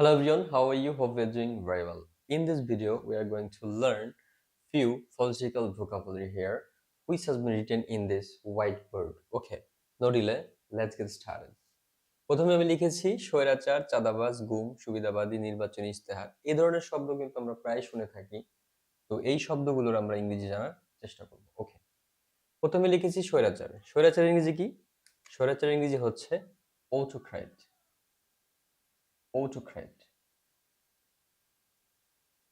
Hello everyone, how are you? Hope you're doing very well. In this video, we are going to learn few physical vocabulary here, which has been written in this whiteboard. Okay, no delay, let's get started. প্রথমে আমি লিখেছি স্বৈরাচার চাঁদাবাজ গুম সুবিধাবাদী নির্বাচনী ইস্তেহার এই ধরনের শব্দ কিন্তু আমরা প্রায় শুনে থাকি তো এই শব্দগুলোর আমরা ইংরেজি জানার চেষ্টা করব ওকে প্রথমে লিখেছি স্বৈরাচার স্বৈরাচার ইংরেজি কি স্বৈরাচার ইংরেজি হচ্ছে autocrat autocrat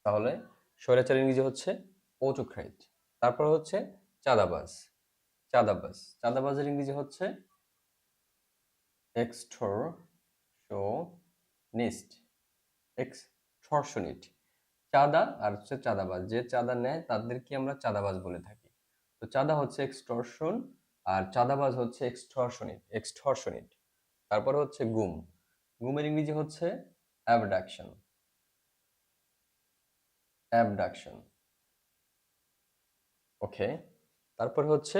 তাহলে স্বৈরাচার ইংরেজি হচ্ছে autocrat তারপর হচ্ছে চাঁদাবাজ। চাঁদাবাজ। চাঁদাবাজের ইংরেজি হচ্ছে extortionist extortionist চাঁদা আর হচ্ছে চাঁদাবাজ। যে চাঁদা নেয় তাদেরকে আমরা চাঁদাবাজ বলে থাকি। তো চাঁদা হচ্ছে এক্সটর্শন আর চাঁদাবাজ হচ্ছে এক্সটর্শনিট এক্সটর্শনিট তারপর হচ্ছে গুম। গুমের ইংরেজি হচ্ছে অ্যাবডাকশন অ্যাবডাকশন ওকে তারপর হচ্ছে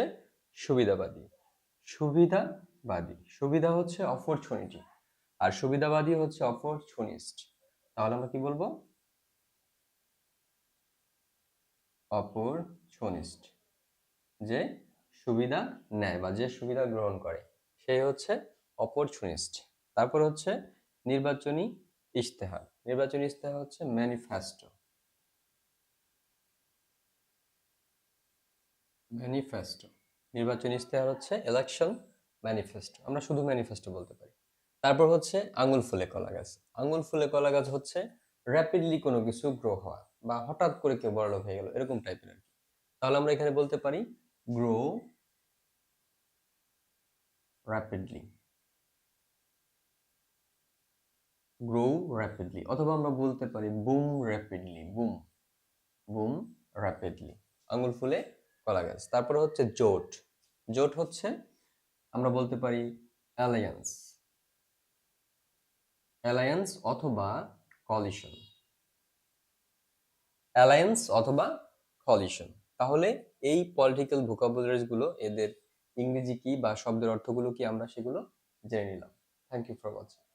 সুবিধাবাদী। সুবিধাবাদী। সুবিধা হচ্ছে অপরচুনিটি আর সুবিধাবাদী হচ্ছে অপরচুনিস্ট তাহলে আমরা কি বলব? অপরচুনিস্ট যে সুবিধা নেয় বা যে সুবিধা গ্রহণ করে, সেই হচ্ছে অপরচুনিস্ট তারপর হচ্ছে নির্বাচনী ইশতেহার। নির্বাচনী ইশতেহার হচ্ছে ম্যানিফেস্টো। ম্যানিফেস্টো। নির্বাচনী ইশতেহার হচ্ছে ইলেকশন ম্যানিফেস্টো। আমরা শুধু ম্যানিফেস্টো বলতে পারি। তারপর হচ্ছে আঙুল ফুলে কলা গাছ। আঙুল ফুলে কলা গাছ হচ্ছে র্যাপিডলি কোনো কিছু গ্রো হওয়া বা হঠাৎ করে কেউ বড়লোক হয়ে গেল, এরকম টাইপের আর কি। তাহলে আমরা এখানে বলতে পারি গ্রো র্যাপিডলি গ্রো র্যাপিডলি অথবা আমরা বলতে পারি boom rapidly boom boom rapidly আঙুল ফুলে কলা গাছ। তারপরে হচ্ছে জোট। জোট হচ্ছে, আমরা বলতে পারি অ্যালায়েন্স অ্যালায়েন্স অথবা কলিশন অ্যালায়েন্স অথবা কলিশন তাহলে এই পলিটিক্যাল ভোকাবুলারিজগুলো, এদের ইংরেজি কি বা শব্দের অর্থগুলো কি আমরা সেগুলো জেনে নিলাম। Thank you for watching